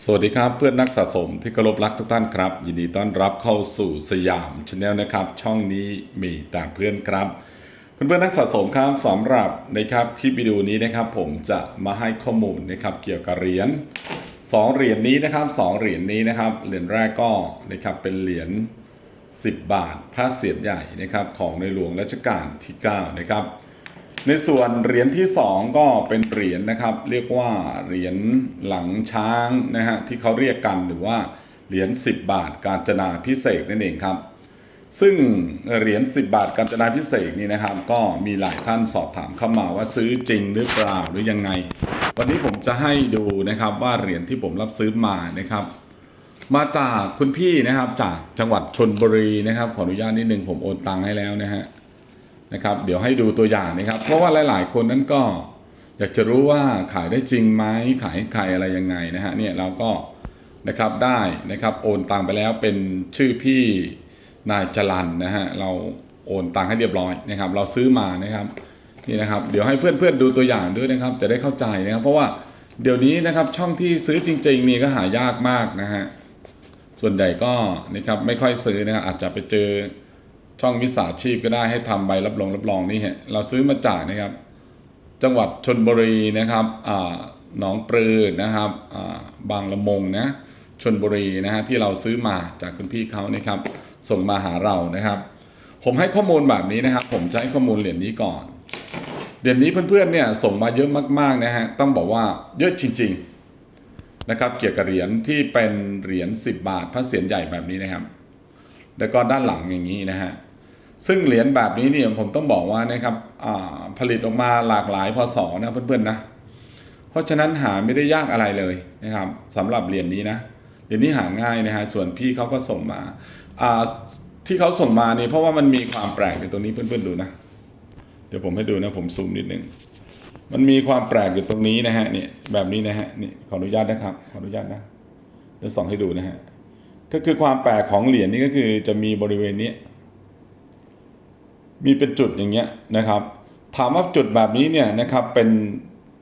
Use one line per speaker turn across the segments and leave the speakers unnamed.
สวัสดีครับเพื่อนนักสะสมที่เคารพรักทุกท่านครับ ยินดีต้อนรับเข้าสู่สยามชาแนลนะครับ ช่องนี้มีแต่เพื่อนครับ เพื่อนๆนักสะสมครับสำหรับนะครับคลิปวิดีโอนี้นะครับ ผมจะมาให้ข้อมูลนะครับเกี่ยวกับเหรียญสองเหรียญนี้นะครับสองเหรียญนี้นะครับเหรียญแรกก็นะครับเป็นเหรียญ10 บาทพระเศียรใหญ่นะครับของในหลวงรัชกาลที่9นะครับ ในส่วนเหรียญที่ 2 ก็เป็นเหรียญนะครับ เรียกว่าเหรียญหลังช้างนะฮะที่เขาเรียกกันหรือว่าเหรียญ10 บาทการจนาพิเศษนั่นเองครับ ซึ่งเหรียญ10 บาทการจนาพิเศษนี่นะครับ ก็มีหลายท่านสอบถามเข้ามาว่าซื้อจริงหรือเปล่าหรือยังไง วันนี้ผมจะให้ดูนะครับว่าเหรียญที่ผมรับซื้อมานะครับมาจากคุณพี่นะครับจากจังหวัดชนบุรีนะครับ ขออนุญาตนิดนึงผมโอนตังค์ให้แล้วนะฮะ นะครับ เดี๋ยวให้ดูตัวอย่างนะครับ เพราะว่าหลาย ๆ คนนั้นก็อยากจะรู้ว่าขายได้จริงไหมขายใครอะไรยังไงนะฮะเนี่ยเราก็นะครับได้นะครับโอนตังไปแล้วเป็นชื่อพี่นายจรันนะฮะเราโอนตังให้เรียบร้อยนะครับ เราซื้อมานะครับนี่นะครับ เดี๋ยวให้เพื่อนๆดูตัวอย่างด้วยนะครับ จะได้เข้าใจนะครับ เพราะว่าเดี๋ยวนี้นะครับช่องที่ซื้อจริง ๆ นี่ก็หายากมากนะฮะส่วนใหญ่ก็นะครับไม่ค่อยซื้อนะครับอาจจะไปเจอ ช่องมิจฉาชีพก็ได้ให้ทำใบรับรองรับรองนี่เราซื้อมาจากนะครับ จังหวัดชนบุรีนะครับหนองปลือนะครับาบางละมงนะชนบุรีนะฮะที่เราซื้อมาจากคุณพี่เขานะครับ ส่งมาหาเรานะครับ ผมให้ข้อมูลแบบนี้นะครับ ผมจะให้ข้อมูลเหรียญนี้ก่อนเหรียญนี้เพื่อนๆเนี่ยส่งมาเยอะมากๆนะฮะต้องบอกว่าเยอะจริง ๆนะครับ เกี่ยวกับเหรียญที่เป็นเหรียญ10 บาทพระเศียรใหญ่แบบนี้นะครับ แล้วก็ด้านหลังอย่างนี้นะฮะ ซึ่งเหรียญแบบนี้เนี่ยผมต้องบอกว่านะครับผลิตออกมาหลากหลายพศนะเพื่อนๆนะ เพราะฉะนั้นหาไม่ได้ยากอะไรเลยนะครับสำหรับเหรียญนี้นะเหรียญนี้หาง่ายนะฮะส่วนพี่เขาก็ส่งมาที่เขาส่งมานี่เพราะว่ามันมีความแปลกในตรงนี้เพื่อนๆดูนะ เดี๋ยวผมให้ดูนะผมซูมนิดนึงมันมีความแปลกอยู่ตรงนี้นะฮะเนี่ยแบบนี้นะฮะนี่ขออนุญาตนะครับขออนุญาตนะเดี๋ยวส่องให้ดูนะฮะก็คือความแปลกของเหรียญนี้ก็คือจะมีบริเวณนี้ มีเป็นจุดอย่างเงี้ยนะครับ ถามว่าจุดแบบนี้เนี่ยนะครับเป็น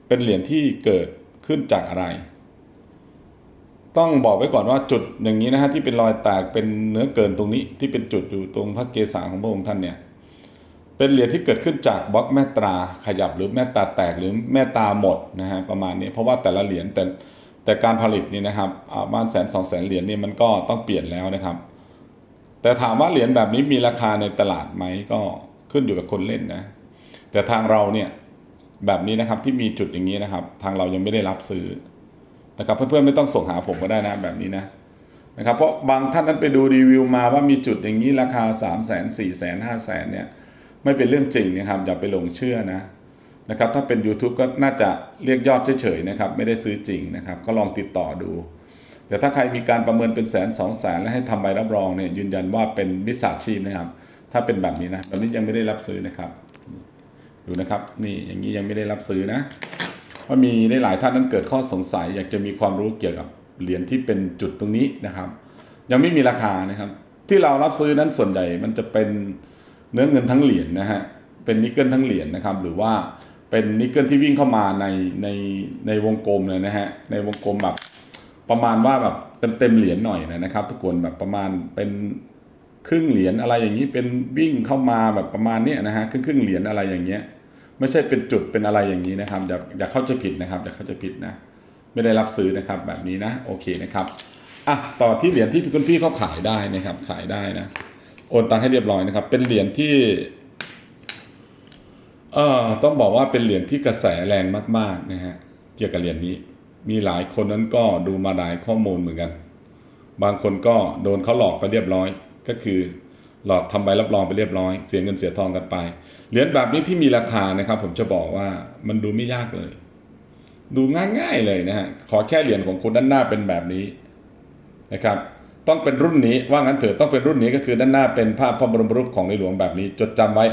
เป็นเหรียญที่เกิดขึ้นจากอะไร ต้องบอกไว้ก่อนว่าจุดอย่างนี้นะฮะที่เป็นรอยแตกเป็นเนื้อเกินตรงนี้ที่เป็นจุดอยู่ตรงพระเกศาของพระองค์ท่านเนี่ยเป็นเหรียญที่เกิดขึ้นจากบล็อกแม่ตราขยับหรือแม่ตาแตกหรือแม่ตาหมดนะฮะประมาณนี้เพราะว่าแต่ละเหรียญแต่แต่การผลิตนี่นะครับบ้านแสนสองแสนเหรียญนี่มันก็ต้องเปลี่ยนแล้วนะครับ แต่ถามว่าเหรียญแบบนี้มีราคาในตลาดไหมก็ ขึ้นอยู่กับคนเล่นนะ แต่ทางเราเนี่ยแบบนี้นะครับที่มีจุดอย่างนี้นะครับ ทางเรายังไม่ได้รับซื้อนะครับ เพื่อนๆไม่ต้องส่งหาผมก็ได้นะแบบนี้นะนะครับ เพราะบางท่านนั้นไปดูรีวิวมาว่ามีจุดอย่างนี้ราคา 3 0 0 0 0 0 4 0 0 0 0 5 0 0 0 0เนี่ยไม่เป็นเรื่องจริงนะครับอย่าไปหลงเชื่อนะนะครับ ถ้าเป็น YouTube ก็น่าจะเรียกยอดเฉยๆนะครับ ไม่ได้ซื้อจริงนะครับ ก็ลองติดต่อดู แต่ถ้าใครมีการประเมินเป็นแสนสองแสนและให้ทำใบรับรองเนี่ยยืนยันว่าเป็นมิจฉาชีพนะครับ ถ้าเป็นแบบนี้นะแบบนี้ยังไม่ได้รับซื้อนะครับ ดูนะครับ นี่อย่างนี้ยังไม่ได้รับซื้อนะว่ามีได้หลายท่านนั้นเกิดข้อสงสัย อยากจะมีความรู้เกี่ยวกับเหรียญที่เป็นจุดตรงนี้นะครับ ยังไม่มีราคานะครับ ที่เรารับซื้อนั้นส่วนใหญ่มันจะเป็นเนื้อเงินทั้งเหรียญนะฮะเป็นนิกเกิลทั้งเหรียญนะครับ หรือว่าเป็นนิกเกิลที่วิ่งเข้ามาในในในวงกลมเลยนะฮะในวงกลมแบบประมาณว่าแบบเต็มเต็มเหรียญหน่อยนะครับ ทุกคนแบบประมาณเป็น ครึ่งเหรียญอะไรอย่างนี้เป็นวิ่งเข้ามาแบบประมาณนี้นะฮะครึ่งครึ่งเหรียญอะไรอย่างเงี้ย ไม่ใช่เป็นจุดเป็นอะไรอย่างนี้นะครับอย่าอย่าเข้าใจผิดนะครับอย่าเข้าใจผิดนะไม่ได้รับซื้อนะครับแบบนี้นะโอเคนะครับอะต่อที่เหรียญที่คุณพี่เขาขายได้นะครับ ขายได้นะโอนตังค์ให้เรียบร้อยนะครับ เป็นเหรียญที่เอ่อต้องบอกว่าเป็นเหรียญที่กระแสแรงมากๆนะฮะเกี่ยวกับเหรียญนี้ มีหลายคนนั้นก็ดูมาหลายข้อมูลเหมือนกัน บางคนก็โดนเขาหลอกไปเรียบร้อย ก็คือหลอกทำใบรับรองไปเรียบร้อย เสียเงินเสียทองกันไป เหรียญแบบนี้ที่มีราคานะครับ ผมจะบอกว่ามันดูไม่ยากเลย ดูง่ายๆเลยนะฮะขอแค่เหรียญของคุณด้านหน้าเป็นแบบนี้นะครับ ต้องเป็นรุ่นนี้ว่างั้นเถอะต้องเป็นรุ่นนี้ก็คือด้านหน้าเป็นภาพพระบรมรูปของในหลวงแบบนี้ จดจำไว้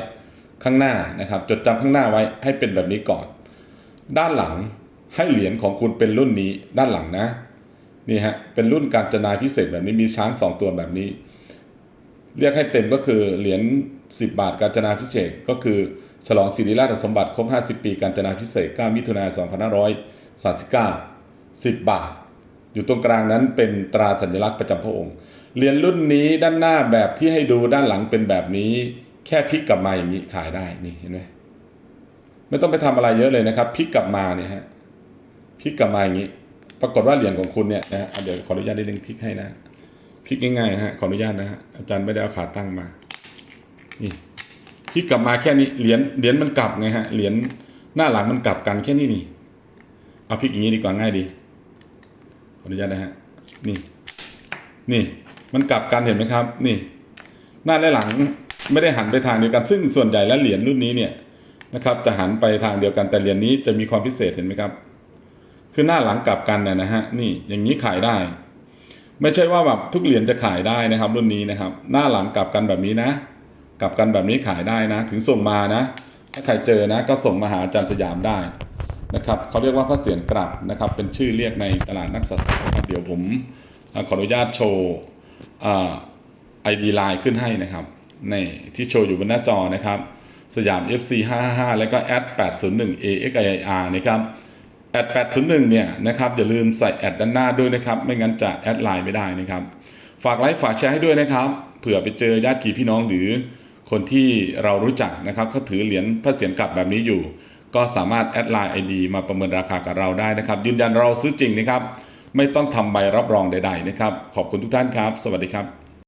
ข้างหน้านะครับ จดจำข้างหน้าไว้ให้เป็นแบบนี้ก่อน ด้านหลังให้เหรียญของคุณเป็นรุ่นนี้ด้านหลังนะนี่ฮะเป็นรุ่นการจนาพิเศษแบบนี้มีช้างสองตัวแบบนี้ เรียกให้เต็มก็คือเหรียญ10 บาทการจนาพิเศษก็คือฉลองศิริราชสมบัติครบ 50 ปีการจนาพิเศษก9มิถุนายน2539 10 บาท อยู่ตรงกลางนั้นเป็นตราสัญลักษณ์ประจำพระองค์เหรียญรุ่นนี้ด้านหน้าแบบที่ให้ดูด้านหลังเป็นแบบนี้ แค่พลิกกลับมาอย่างนี้ขายได้นี่เห็นไหมไม่ต้องไปทำอะไรเยอะเลยนะครับพลิกกลับมาเนี่ยฮะพลิกกลับมาอย่างนี้ ปรากฏว่าเหรียญของคุณเนี่ยนะเดี๋ยวขออนุญาตได้เล่งพลิกให้นะ พลิกง่ายๆนะฮะขออนุญาตนะฮะอาจารย์ไม่ได้เอาขาตั้งมานี่พลิกกลับมาแค่นี้เหรียญเหรียญมันกลับไงฮะเหรียญหน้าหลังมันกลับกันแค่นี้นี่เอาพลิกอย่างนี้ดีกว่าง่ายดีขออนุญาตนะฮะนี่นี่มันกลับกันเห็นไหมครับ นี่ หน้าและหลังไม่ได้หันไปทางเดียวกัน ซึ่งส่วนใหญ่แล้วเหรียญรุ่นนี้เนี่ยนะครับ จะหันไปทางเดียวกันแต่เหรียญนี้จะมีความพิเศษเห็นไหมครับ คือหน้าหลังกลับกันนะนะฮะนี่อย่างนี้ขายได้ ไม่ใช่ว่าแบบทุกเหรียญจะขายได้นะครับ รุ่นนี้นะครับ หน้าหลังกลับกันแบบนี้นะ กลับกันแบบนี้ขายได้นะ ถึงส่งมานะ ถ้าใครเจอนะ ก็ส่งมาหาอาจารย์สยามได้นะครับเขาเรียกว่าพระเศียรกลับนะครับ เป็นชื่อเรียกในตลาดนักสะสมครับเดี๋ยวผมอขออนุญาตโชว์ไอดีไลน์ขึ้นให้นะครับในที่โชว์อยู่บนหน้าจอนะครับ สยาม FC 555แล้วก็แอด801 AXIR นะครับ ด801เนี่ยนะครับอย่าลืมใส่แอดด้านหน้าด้วยนะครับไม่งั้นจะแอดไลน์ไม่ได้นะครับ ฝากไลค์ฝากแชร์ให้ด้วยนะครับเผื่อไปเจอญาติกี่พี่น้องหรือคนที่เรารู้จักนะครับเขาถือเหรียญพระเศียรกลับแบบนี้อยู่ ก็สามารถแอดไลน์ไอดีมาประเมินราคากับเราได้นะครับ ยืนยันเราซื้อจริงนะครับ ไม่ต้องทำใบรับรองใด ๆ นะครับ ขอบคุณทุกท่านครับ สวัสดีครับ